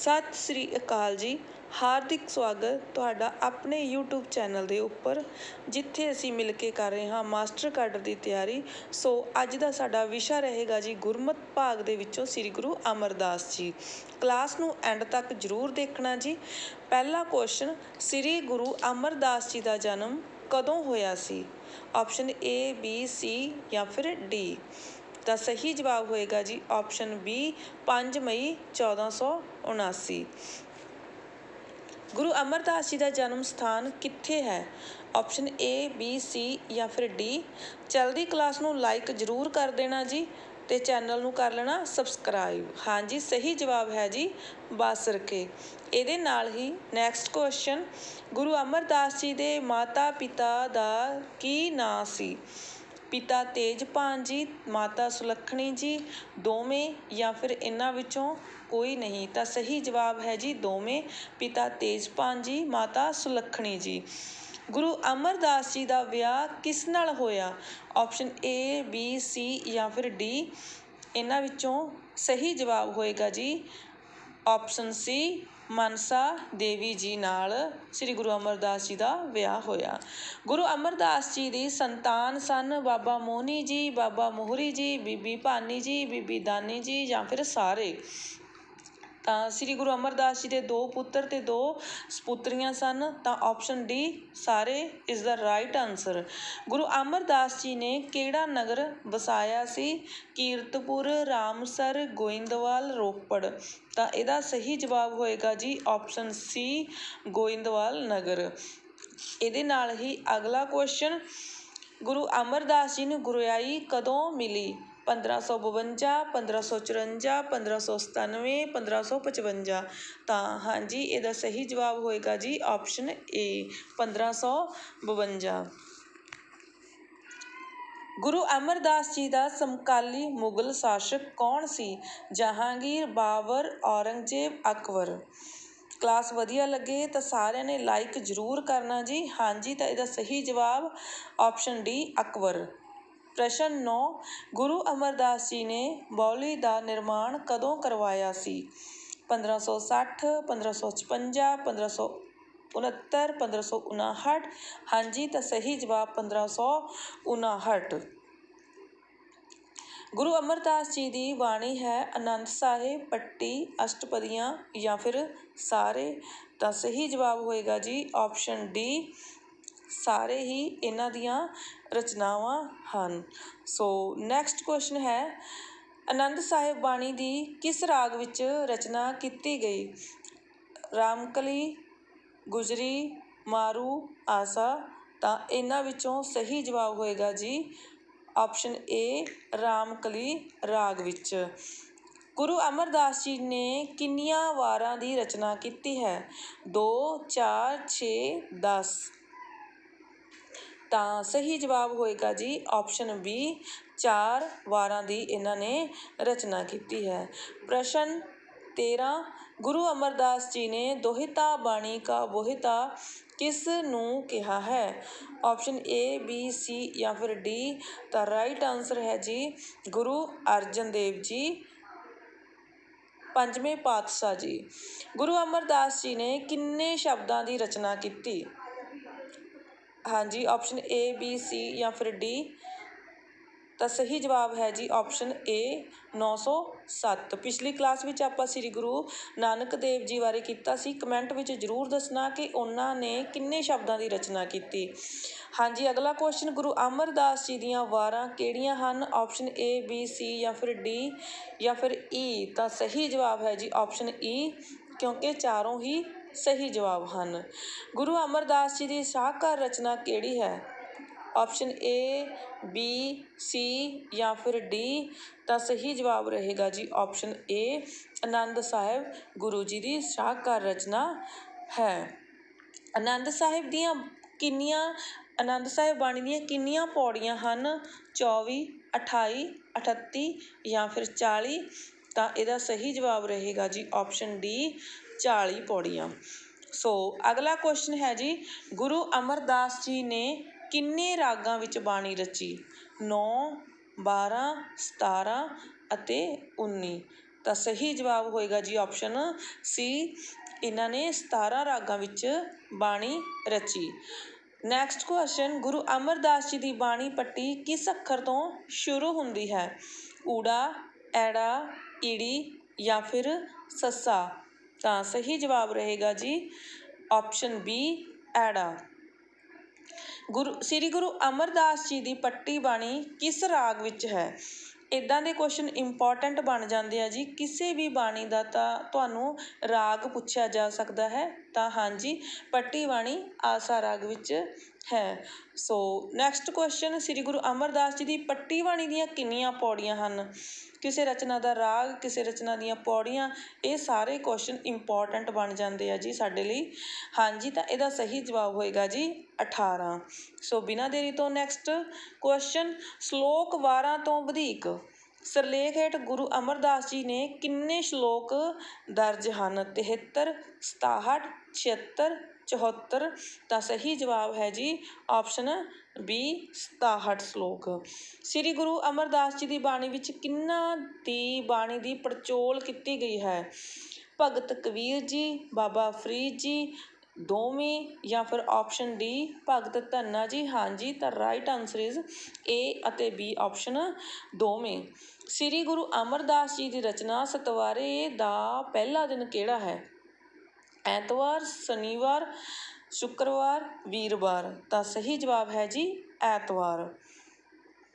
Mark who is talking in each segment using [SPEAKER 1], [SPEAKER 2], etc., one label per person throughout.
[SPEAKER 1] ਸਤਿ ਸ੍ਰੀ ਅਕਾਲ ਜੀ। ਹਾਰਦਿਕ ਸਵਾਗਤ ਤੁਹਾਡਾ ਆਪਣੇ YouTube ਚੈਨਲ ਦੇ ਉੱਪਰ, ਜਿੱਥੇ ਅਸੀਂ ਮਿਲ ਕੇ ਕਰ ਰਹੇ ਹਾਂ ਮਾਸਟਰ ਕਾਡਰ ਦੀ ਤਿਆਰੀ। ਸੋ ਅੱਜ ਦਾ ਸਾਡਾ ਵਿਸ਼ਾ ਰਹੇਗਾ ਜੀ ਗੁਰਮਤ ਭਾਗ ਦੇ ਵਿੱਚੋਂ ਸ੍ਰੀ ਗੁਰੂ ਅਮਰਦਾਸ ਜੀ। ਕਲਾਸ ਨੂੰ ਐਂਡ ਤੱਕ ਜ਼ਰੂਰ ਦੇਖਣਾ ਜੀ। ਪਹਿਲਾ ਕੁਐਸਚਨ ਸ੍ਰੀ ਗੁਰੂ ਅਮਰਦਾਸ ਜੀ ਦਾ ਜਨਮ ਕਦੋਂ ਹੋਇਆ ਸੀ? ਆਪਸ਼ਨ A, B, C ਜਾਂ ਫਿਰ D ਤਾਂ ਸਹੀ ਜਵਾਬ ਹੋਏਗਾ ਜੀ ਆਪਸ਼ਨ B 5 ਮਈ 1479 ਗੁਰੂ ਅਮਰਦਾਸ ਜੀ ਦਾ ਜਨਮ ਸਥਾਨ ਕਿੱਥੇ ਹੈ? ਆਪਸ਼ਨ A, B, C ਜਾਂ ਫਿਰ D ਚਲਦੀ ਕਲਾਸ ਨੂੰ ਲਾਈਕ ਜ਼ਰੂਰ ਕਰ ਦੇਣਾ ਜੀ ਤੇ ਚੈਨਲ ਨੂੰ ਕਰ ਲੈਣਾ ਸਬਸਕ੍ਰਾਈਬ ਹਾਂਜੀ ਸਹੀ ਜਵਾਬ ਹੈ ਜੀ ਬਾਸਰਕੇ ਇਹਦੇ ਨਾਲ ਹੀ ਨੈਕਸਟ ਕੁਐਸਚਨ ਗੁਰੂ ਅਮਰਦਾਸ ਜੀ ਦੇ ਮਾਤਾ ਪਿਤਾ ਦਾ ਕੀ ਨਾਂ ਸੀ? ਪਿਤਾ ਤੇਜਭਾਨ ਜੀ, ਮਾਤਾ ਸੁਲੱਖਣੀ ਜੀ, ਦੋਵੇਂ ਜਾਂ ਫਿਰ ਇਹਨਾਂ ਵਿੱਚੋਂ ਕੋਈ ਨਹੀਂ। ਤਾਂ ਸਹੀ ਜਵਾਬ ਹੈ ਜੀ ਦੋਵੇਂ, ਪਿਤਾ ਤੇਜਭਾਨ ਜੀ, ਮਾਤਾ ਸੁਲੱਖਣੀ ਜੀ। ਗੁਰੂ ਅਮਰਦਾਸ ਜੀ ਦਾ ਵਿਆਹ ਕਿਸ ਨਾਲ ਹੋਇਆ? ਆਪਸ਼ਨ ਏ ਬੀ ਸੀ ਜਾਂ ਫਿਰ ਡੀ ਇਹਨਾਂ ਵਿੱਚੋਂ ਸਹੀ ਜਵਾਬ ਹੋਏਗਾ ਜੀ ਆਪਸ਼ਨ ਸੀ ਮਨਸਾ ਦੇਵੀ ਜੀ ਨਾਲ ਸ੍ਰੀ ਗੁਰੂ ਅਮਰਦਾਸ ਜੀ ਦਾ ਵਿਆਹ ਹੋਇਆ। ਗੁਰੂ ਅਮਰਦਾਸ ਜੀ ਦੀ ਸੰਤਾਨ ਸਨ। ਬਾਬਾ ਮੋਹਨੀ ਜੀ, ਬਾਬਾ ਮੋਹਰੀ ਜੀ, ਬੀਬੀ ਭਾਨੀ ਜੀ, ਬੀਬੀ ਦਾਨੀ ਜੀ ਜਾਂ ਫਿਰ ਸਾਰੇ। ਤਾਂ ਸ੍ਰੀ ਗੁਰੂ ਅਮਰਦਾਸ ਜੀ ਦੇ ਦੋ ਪੁੱਤਰ ਤੇ ਦੋ ਸਪੁੱਤਰੀਆਂ ਸਨ, ਤਾਂ ਆਪਸ਼ਨ ਡੀ ਸਾਰੇ is the right answer Guru Amar Das ji ਨੇ ਕਿਹੜਾ ਨਗਰ ਵਸਾਇਆ ਸੀ? ਕੀਰਤਪੁਰ, ਰਾਮਸਰ, ਗੋਇੰਦਵਾਲ, ਰੋਪੜ। ਤਾਂ ਇਹਦਾ ਸਹੀ ਜਵਾਬ ਹੋਏਗਾ ਜੀ ਆਪਸ਼ਨ ਸੀ ਗੋਇੰਦਵਾਲ ਨਗਰ। ਇਹਦੇ ਨਾਲ ਹੀ ਅਗਲਾ ਕੁਐਸਚਨ ਗੁਰੂ ਅਮਰਦਾਸ ਜੀ ਨੂੰ ਗੁਰਿਆਈ ਕਦੋਂ ਮਿਲੀ? 1552 1554 1597 1555 ਤਾਂ ਹਾਂਜੀ, ਇਹਦਾ ਸਹੀ ਜਵਾਬ ਹੋਏਗਾ ਜੀ ਆਪਸ਼ਨ ਏ 1552 ਗੁਰੂ ਅਮਰਦਾਸ ਜੀ ਦਾ ਸਮਕਾਲੀ ਮੁਗਲ ਸ਼ਾਸਕ ਕੌਣ ਸੀ? ਜਹਾਂਗੀਰ, ਬਾਬਰ, ਔਰੰਗਜ਼ੇਬ, ਅਕਬਰ। ਕਲਾਸ ਵਧੀਆ ਲੱਗੇ ਤਾਂ ਸਾਰਿਆਂ ਨੇ ਲਾਈਕ ਜ਼ਰੂਰ ਕਰਨਾ ਜੀ। ਹਾਂਜੀ, ਤਾਂ ਇਹਦਾ ਸਹੀ ਜਵਾਬ ਆਪਸ਼ਨ ਡੀ ਅਕਬਰ। ਪ੍ਰਸ਼ਨ 9 ਗੁਰੂ ਅਮਰਦਾਸ ਜੀ ਨੇ ਬੌਲੀ ਦਾ ਨਿਰਮਾਣ ਕਦੋਂ ਕਰਵਾਇਆ ਸੀ? 1560 1556 1569 1559 ਹਾਂਜੀ, ਤਾਂ ਸਹੀ ਜਵਾਬ 1559 ਗੁਰੂ ਅਮਰਦਾਸ ਜੀ ਦੀ ਬਾਣੀ ਹੈ, ਅਨੰਦ ਸਾਹਿਬ, ਪੱਟੀ, ਅਸ਼ਟਪਦੀਆਂ ਜਾਂ ਫਿਰ ਸਾਰੇ। ਤਾਂ ਸਹੀ ਜਵਾਬ ਹੋਏਗਾ ਜੀ, ਆਪਸ਼ਨ ਡੀ ਸਾਰੇ ਹੀ ਇਹਨਾਂ ਦੀਆਂ ਰਚਨਾਵਾਂ ਹਨ। ਸੋ ਨੈਕਸਟ ਕੁਐਸਚਨ ਹੈ ਆਨੰਦ ਸਾਹਿਬ ਬਾਣੀ ਦੀ ਕਿਸ ਰਾਗ ਵਿੱਚ ਰਚਨਾ ਕੀਤੀ ਗਈ? ਰਾਮਕਲੀ, ਗੁਜਰੀ, ਮਾਰੂ, ਆਸਾ, ਤਾਂ ਇਹਨਾਂ ਵਿੱਚੋਂ ਸਹੀ ਜਵਾਬ ਹੋਏਗਾ ਜੀ ਆਪਸ਼ਨ ਏ ਰਾਮਕਲੀ ਰਾਗ ਵਿੱਚ। ਗੁਰੂ ਅਮਰਦਾਸ ਜੀ ਨੇ ਕਿੰਨੀਆਂ ਵਾਰਾਂ ਦੀ ਰਚਨਾ ਕੀਤੀ ਹੈ? 2 4 6 10 ਤਾਂ ਸਹੀ ਜਵਾਬ ਹੋਏਗਾ ਜੀ ਆਪਸ਼ਨ ਬੀ ਚਾਰ ਵਾਰਾਂ ਦੀ ਇਹਨਾਂ ਨੇ ਰਚਨਾ ਕੀਤੀ ਹੈ। ਪ੍ਰਸ਼ਨ 13 ਗੁਰੂ ਅਮਰਦਾਸ ਜੀ ਨੇ ਦੋਹਿਤਾ ਬਾਣੀ ਕਾ ਬੋਹਿਤਾ ਕਿਸ ਨੂੰ ਕਿਹਾ ਹੈ? ਆਪਸ਼ਨ ਏ ਬੀ ਸੀ ਜਾਂ ਫਿਰ ਡੀ ਤਾਂ ਰਾਈਟ ਆਨਸਰ ਹੈ ਜੀ, ਗੁਰੂ ਅਰਜਨ ਦੇਵ ਜੀ, ਪੰਜਵੇਂ ਪਾਤਸ਼ਾਹ ਜੀ। ਗੁਰੂ ਅਮਰਦਾਸ ਜੀ ਨੇ ਕਿੰਨੇ ਸ਼ਬਦਾਂ ਦੀ ਰਚਨਾ ਕੀਤੀ? ਹਾਂਜੀ ਆਪਸ਼ਨ ਏ ਬੀ ਸੀ ਜਾਂ ਫਿਰ ਡੀ ਤਾਂ ਸਹੀ ਜਵਾਬ ਹੈ ਜੀ ਆਪਸ਼ਨ ਏ 907 ਪਿਛਲੀ ਕਲਾਸ ਵਿੱਚ ਆਪਾਂ ਸ੍ਰੀ ਗੁਰੂ ਨਾਨਕ ਦੇਵ ਜੀ ਬਾਰੇ ਕੀਤਾ ਸੀ। ਕਮੈਂਟ ਵਿੱਚ ਜ਼ਰੂਰ ਦੱਸਣਾ ਕਿ ਉਹਨਾਂ ਨੇ ਕਿੰਨੇ ਸ਼ਬਦਾਂ ਦੀ ਰਚਨਾ ਕੀਤੀ। ਹਾਂਜੀ, ਅਗਲਾ ਕੁਐਸਚਨ ਗੁਰੂ ਅਮਰਦਾਸ ਜੀ ਦੀਆਂ ਵਾਰਾਂ ਕਿਹੜੀਆਂ ਹਨ? ਆਪਸ਼ਨ ਏ ਬੀ ਸੀ ਜਾਂ ਫਿਰ ਡੀ ਜਾਂ ਫਿਰ ਈ ਤਾਂ ਸਹੀ ਜਵਾਬ ਹੈ ਜੀ ਆਪਸ਼ਨ ਈ e, ਕਿਉਂਕਿ ਚਾਰੋਂ ਹੀ ਸਹੀ ਜਵਾਬ ਹਨ। ਗੁਰੂ ਅਮਰਦਾਸ ਜੀ ਦੀ ਸ਼ਾਹਕਾਰ ਰਚਨਾ ਕਿਹੜੀ ਹੈ? ਆਪਸ਼ਨ ਏ ਬੀ ਸੀ ਜਾਂ ਫਿਰ ਡੀ ਤਾਂ ਸਹੀ ਜਵਾਬ ਰਹੇਗਾ ਜੀ ਆਪਸ਼ਨ ਏ ਆਨੰਦ ਸਾਹਿਬ ਗੁਰੂ ਜੀ ਦੀ ਸ਼ਾਹਕਾਰ ਰਚਨਾ ਹੈ। ਆਨੰਦ ਸਾਹਿਬ ਦੀਆਂ ਕਿੰਨੀਆਂ ਆਨੰਦ ਸਾਹਿਬ ਬਾਣੀ ਦੀਆਂ ਕਿੰਨੀਆਂ ਪੌੜੀਆਂ ਹਨ? 24 28 38 ਜਾਂ ਫਿਰ 40 ਤਾਂ ਇਹਦਾ ਸਹੀ ਜਵਾਬ ਰਹੇਗਾ ਜੀ ਆਪਸ਼ਨ ਡੀ 40 ਪੌੜੀਆਂ। ਸੋ ਅਗਲਾ ਕੁਐਸਚਨ ਹੈ ਜੀ, ਗੁਰੂ ਅਮਰਦਾਸ ਜੀ ਨੇ ਕਿੰਨੇ ਰਾਗਾਂ ਵਿੱਚ ਬਾਣੀ ਰਚੀ? 9 12 17 ਅਤੇ 19 ਤਾਂ ਸਹੀ ਜਵਾਬ ਹੋਏਗਾ ਜੀ ਆਪਸ਼ਨ ਸੀ ਇਹਨਾਂ ਨੇ 17 ਰਾਗਾਂ ਵਿੱਚ ਬਾਣੀ ਰਚੀ। ਨੈਕਸਟ ਕੁਐਸਚਨ ਗੁਰੂ ਅਮਰਦਾਸ ਜੀ ਦੀ ਬਾਣੀ ਪੱਟੀ ਕਿਸ ਅੱਖਰ ਤੋਂ ਸ਼ੁਰੂ ਹੁੰਦੀ ਹੈ? ਊੜਾ, ਐੜਾ ਈੜੀ ਜਾਂ ਫਿਰ ਸੱਸਾ? ਤਾਂ ਸਹੀ ਜਵਾਬ ਰਹੇਗਾ ਜੀ ਆਪਸ਼ਨ ਬੀ, ਐੜਾ। ਗੁਰੂ, ਸ੍ਰੀ ਗੁਰੂ ਅਮਰਦਾਸ ਜੀ ਦੀ ਪੱਟੀ ਬਾਣੀ ਕਿਸ ਰਾਗ ਵਿੱਚ ਹੈ? ਇਦਾਂ ਦੇ ਕੁਐਸਚਨ ਇੰਪੋਰਟੈਂਟ ਬਣ ਜਾਂਦੇ ਆ ਜੀ। ਕਿਸੇ ਵੀ ਬਾਣੀ ਦਾ ਤਾਂ ਤੁਹਾਨੂੰ ਰਾਗ ਪੁੱਛਿਆ ਜਾ ਸਕਦਾ ਹੈ। ਤਾਂ ਹਾਂਜੀ, ਪੱਟੀ ਬਾਣੀ ਆਸਾ ਰਾਗ ਵਿੱਚ ਹੈ। So next question Sri Guru Amar Das ji ਦੀ ਪੱਟੀ ਬਾਣੀ ਦੀਆਂ ਕਿੰਨੀਆਂ ਪੌੜੀਆਂ ਹਨ? ਕਿਸੇ ਰਚਨਾ ਦਾ ਰਾਗ, ਕਿਸੇ ਰਚਨਾ ਦੀਆਂ ਪੌੜੀਆਂ, ਇਹ ਸਾਰੇ ਕੁਐਸਚਨ ਇੰਪੋਰਟੈਂਟ ਬਣ ਜਾਂਦੇ ਆ ਜੀ ਸਾਡੇ ਲਈ। ਹਾਂਜੀ, ਤਾਂ ਇਹਦਾ ਸਹੀ ਜਵਾਬ ਹੋਏਗਾ ਜੀ 18 ਸੋ ਬਿਨਾਂ ਦੇਰੀ ਤੋਂ ਨੈਕਸਟ ਕੁਐਸਚਨ ਸ਼ਲੋਕ ਵਾਰਾਂ ਤੋਂ ਵਧੇਕ। ਸਿਰਲੇਖ ਹੇਠ ਗੁਰੂ ਅਮਰਦਾਸ ਜੀ ਨੇ ਕਿੰਨੇ ਸ਼ਲੋਕ ਦਰਜ ਹਨ? 73 67 76 74 ਤਾਂ ਸਹੀ ਜਵਾਬ ਹੈ ਜੀ ਆਪਸ਼ਨ ਬੀ 67 ਸ਼ਲੋਕ। ਸ੍ਰੀ ਗੁਰੂ ਅਮਰਦਾਸ ਜੀ ਦੀ ਬਾਣੀ ਵਿੱਚ ਕਿੰਨਾ ਦੀ ਬਾਣੀ ਦੀ ਪੜਚੋਲ ਕੀਤੀ ਗਈ ਹੈ? ਭਗਤ ਕਬੀਰ ਜੀ, ਬਾਬਾ ਫਰੀਦ ਜੀ ਦੋਵੇਂ ਜਾਂ ਫਿਰ ਆਪਸ਼ਨ ਡੀ, ਭਗਤ ਧੰਨਾ ਜੀ। ਹਾਂਜੀ ਤਾਂ ਰਾਈਟ ਆਨਸਰ ਇਜ਼ ਏ ਅਤੇ ਬੀ ਆਪਸ਼ਨ ਦੋਵੇਂ। ਸ੍ਰੀ ਗੁਰੂ ਅਮਰਦਾਸ ਜੀ ਦੀ ਰਚਨਾ ਸਤਵਾਰੇ ਦਾ ਪਹਿਲਾ ਦਿਨ ਕਿਹੜਾ ਹੈ? ਐਤਵਾਰ, ਸ਼ਨੀਵਾਰ, ਸ਼ੁੱਕਰਵਾਰ, ਵੀਰਵਾਰ। ਤਾਂ ਸਹੀ ਜਵਾਬ ਹੈ ਜੀ ਐਤਵਾਰ।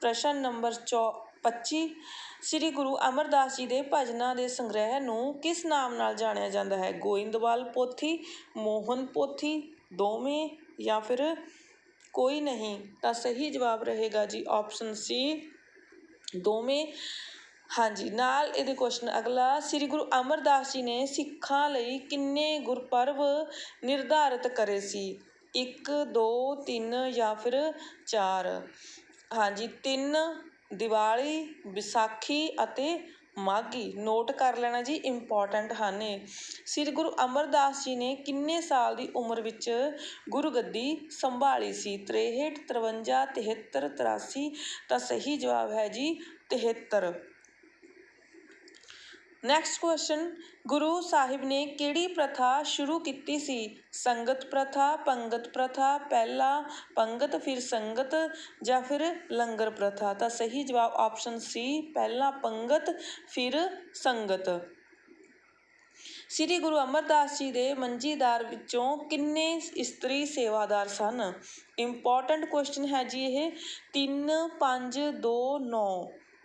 [SPEAKER 1] ਪ੍ਰਸ਼ਨ ਨੰਬਰ 25 ਸ੍ਰੀ ਗੁਰੂ ਅਮਰਦਾਸ ਜੀ ਦੇ ਭਜਨਾਂ ਦੇ ਸੰਗ੍ਰਹਿ ਨੂੰ ਕਿਸ ਨਾਮ ਨਾਲ ਜਾਣਿਆ ਜਾਂਦਾ ਹੈ? ਗੋਇੰਦਵਾਲ ਪੋਥੀ, ਮੋਹਨ ਪੋਥੀ, ਦੋਵੇਂ ਜਾਂ ਫਿਰ ਕੋਈ ਨਹੀਂ? ਤਾਂ ਸਹੀ ਜਵਾਬ ਰਹੇਗਾ ਜੀ ਆਪਸ਼ਨ ਸੀ ਦੋਵੇਂ। ਹਾਂਜੀ, ਨਾਲ ਇਹਦੇ ਕੁਐਸਚਨ ਅਗਲਾ, ਸ੍ਰੀ ਗੁਰੂ ਅਮਰਦਾਸ ਜੀ ਨੇ ਸਿੱਖਾਂ ਲਈ ਕਿੰਨੇ ਗੁਰਪਰਵ ਨਿਰਧਾਰਿਤ ਕਰੇ ਸੀ? 1 2 3 ਜਾਂ ਫਿਰ 4 ਹਾਂਜੀ 3 ਦਿਵਾਲੀ, ਵਿਸਾਖੀ ਅਤੇ ਮਾਘੀ। ਨੋਟ ਕਰ ਲੈਣਾ ਜੀ ਇੰਪੋਰਟੈਂਟ ਹਨ ਇਹ। ਸ੍ਰੀ ਗੁਰੂ ਅਮਰਦਾਸ ਜੀ ਨੇ ਕਿੰਨੇ ਸਾਲ ਦੀ ਉਮਰ ਵਿੱਚ ਗੁਰਗੱਦੀ ਸੰਭਾਲੀ ਸੀ? 63 53 73 83 ਤਾਂ ਸਹੀ ਜਵਾਬ ਹੈ ਜੀ 73 ਨੈਕਸਟ ਕੁਐਸਚਨ ਗੁਰੂ ਸਾਹਿਬ ਨੇ ਕਿਹੜੀ ਪ੍ਰਥਾ ਸ਼ੁਰੂ ਕੀਤੀ ਸੀ ਸੰਗਤ ਪ੍ਰਥਾ ਪੰਗਤ ਪ੍ਰਥਾ ਪਹਿਲਾ ਪੰਗਤ ਫਿਰ ਸੰਗਤ ਜਾਂ ਫਿਰ ਲੰਗਰ ਪ੍ਰਥਾ ਤਾਂ ਸਹੀ ਜਵਾਬ ਆਪਸ਼ਨ ਸੀ ਪਹਿਲਾ ਪੰਗਤ ਫਿਰ ਸੰਗਤ ਸ੍ਰੀ ਗੁਰੂ ਅਮਰਦਾਸ ਜੀ ਦੇ ਮੰਜੀਦਾਰ ਵਿੱਚੋਂ ਕਿੰਨੇ ਇਸਤਰੀ ਸੇਵਾਦਾਰ ਸਨ ਇੰਪੋਰਟੈਂਟ ਕੁਐਸਚਨ ਹੈ ਜੀ ਇਹ 3 5 2 9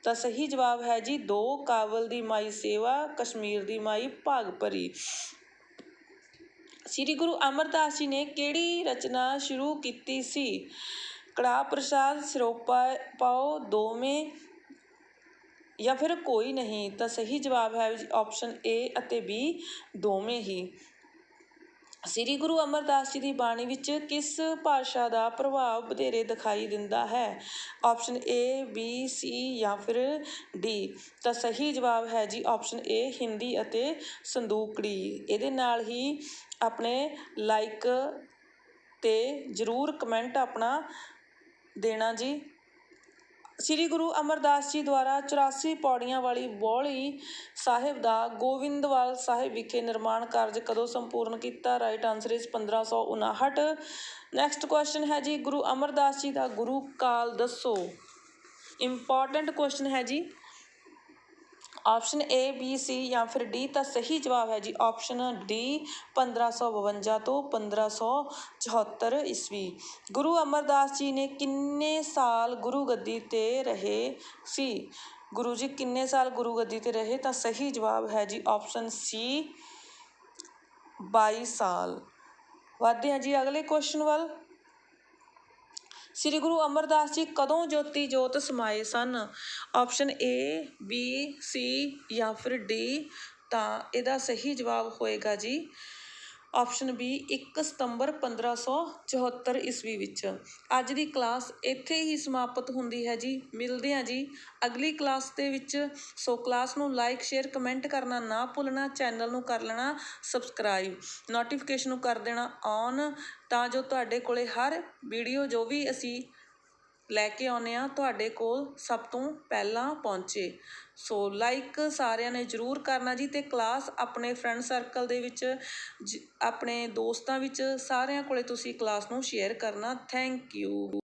[SPEAKER 1] ਤਾਂ ਸਹੀ ਜਵਾਬ ਹੈ ਜੀ ਦੋ ਕਾਬਲ ਦੀ ਮਾਈ ਸੇਵਾ, ਕਸ਼ਮੀਰ ਦੀ ਮਾਈ ਭਾਗ ਭਰੀ। ਸ੍ਰੀ ਗੁਰੂ ਅਮਰਦਾਸ ਜੀ ਨੇ ਕਿਹੜੀ ਰਚਨਾ ਸ਼ੁਰੂ ਕੀਤੀ ਸੀ? ਕੜਾਹ ਪ੍ਰਸਾਦ ਸਰੋਪਾ ਪਾਓ, ਦੋਵੇਂ ਜਾਂ ਫਿਰ ਕੋਈ ਨਹੀਂ? ਤਾਂ ਸਹੀ ਜਵਾਬ ਹੈ ਆਪਸ਼ਨ ਏ ਅਤੇ ਬੀ ਦੋਵੇਂ ਹੀ। ਸ੍ਰੀ ਗੁਰੂ ਅਮਰਦਾਸ ਜੀ ਦੀ ਬਾਣੀ ਵਿੱਚ ਕਿਸ ਭਾਸ਼ਾ ਦਾ ਪ੍ਰਭਾਵ ਵਧੇਰੇ ਦਿਖਾਈ ਦਿੰਦਾ ਹੈ? ਆਪਸ਼ਨ ਏ ਬੀ ਸੀ ਜਾਂ ਫਿਰ ਡੀ ਤਾਂ ਸਹੀ ਜਵਾਬ ਹੈ ਜੀ ਆਪਸ਼ਨ ਏ ਹਿੰਦੀ ਅਤੇ ਸੰਦੂਕੜੀ। ਇਹਦੇ ਨਾਲ ਹੀ ਆਪਣੇ ਲਾਈਕ ਤੇ ਜ਼ਰੂਰ ਕਮੈਂਟ ਆਪਣਾ ਦੇਣਾ ਜੀ। ਸ੍ਰੀ ਗੁਰੂ ਅਮਰਦਾਸ ਜੀ ਦੁਆਰਾ 84 ਪੌੜੀਆਂ ਵਾਲੀ ਬੌਲੀ ਸਾਹਿਬ ਦਾ ਗੋਵਿੰਦਵਾਲ ਸਾਹਿਬ ਵਿਖੇ ਨਿਰਮਾਣ ਕਾਰਜ ਕਦੋਂ ਸੰਪੂਰਨ ਕੀਤਾ? Right answer is 1559 next question ਹੈ ਜੀ, ਗੁਰੂ ਅਮਰਦਾਸ ਜੀ ਦਾ ਗੁਰੂ ਕਾਲ ਦੱਸੋ। ਇੰਪੋਰਟੈਂਟ ਕੁਐਸਚਨ ਹੈ ਜੀ। ਆਪਸ਼ਨ ਏ ਬੀ ਸੀ ਜਾਂ ਫਿਰ ਡੀ ਤਾਂ ਸਹੀ ਜਵਾਬ ਹੈ ਜੀ ਆਪਸ਼ਨ ਡੀ 1552 ਤੋਂ 1574 ਈਸਵੀ ਗੁਰੂ ਅਮਰਦਾਸ ਜੀ ਨੇ ਕਿੰਨੇ ਸਾਲ ਗੁਰੂ ਗੱਦੀ ਤੇ ਰਹੇ ਸੀ ਗੁਰੂ ਜੀ ਕਿੰਨੇ ਸਾਲ ਗੁਰੂ ਗੱਦੀ ਤੇ ਰਹੇ ਤਾਂ ਸਹੀ ਜਵਾਬ ਹੈ ਜੀ ਆਪਸ਼ਨ ਸੀ 22 ਸਾਲ ਵਧਦੇ ਹਾਂ ਜੀ ਅਗਲੇ ਕੁਐਸਚਨ ਵੱਲ। ਸ੍ਰੀ ਗੁਰੂ ਅਮਰਦਾਸ ਜੀ ਕਦੋਂ ਜੋਤੀ ਜੋਤ ਸਮਾਏ ਸਨ? ਆਪਸ਼ਨ ਏ ਬੀ ਸੀ ਜਾਂ ਫਿਰ ਡੀ ਤਾਂ ਇਹਦਾ ਸਹੀ ਜਵਾਬ ਹੋਏਗਾ ਜੀ ਆਪਸ਼ਨ ਬੀ 1 ਸਤੰਬਰ 1574 ਈਸਵੀ ਵਿੱਚ। ਅੱਜ ਦੀ ਕਲਾਸ ਇੱਥੇ ਹੀ ਸਮਾਪਤ ਹੁੰਦੀ ਹੈ ਜੀ। ਮਿਲਦੇ ਹਾਂ ਜੀ ਅਗਲੀ ਕਲਾਸ ਦੇ ਵਿੱਚ। ਸੋ ਕਲਾਸ ਨੂੰ ਲਾਈਕ, ਸ਼ੇਅਰ, ਕਮੈਂਟ ਕਰਨਾ ਨਾ ਭੁੱਲਣਾ, ਚੈਨਲ ਨੂੰ ਕਰ ਲੈਣਾ ਸਬਸਕ੍ਰਾਈਬ। ਨੋਟੀਫਿਕੇਸ਼ਨ ਨੂੰ ਕਰ ਦੇਣਾ ਔਨ ਤਾਂ ਜੋ ਤੁਹਾਡੇ ਕੋਲੇ ਹਰ ਵੀਡੀਓ ਜੋ ਵੀ ਅਸੀਂ ਲੈ ਕੇ ਆਉਂਦੇ ਹਾਂ, ਤੁਹਾਡੇ ਕੋਲ ਸਭ ਤੋਂ ਪਹਿਲਾਂ ਪਹੁੰਚੇ। ਸੋ ਲਾਈਕ ਸਾਰਿਆਂ ਨੇ ਜ਼ਰੂਰ ਕਰਨਾ ਜੀ ਅਤੇ ਕਲਾਸ ਆਪਣੇ ਫਰੈਂਡ ਸਰਕਲ ਦੇ ਵਿੱਚ, ਜ- ਆਪਣੇ ਦੋਸਤਾਂ ਵਿੱਚ ਸਾਰਿਆਂ ਕੋਲ ਤੁਸੀਂ ਕਲਾਸ ਨੂੰ ਸ਼ੇਅਰ ਕਰਨਾ। Thank you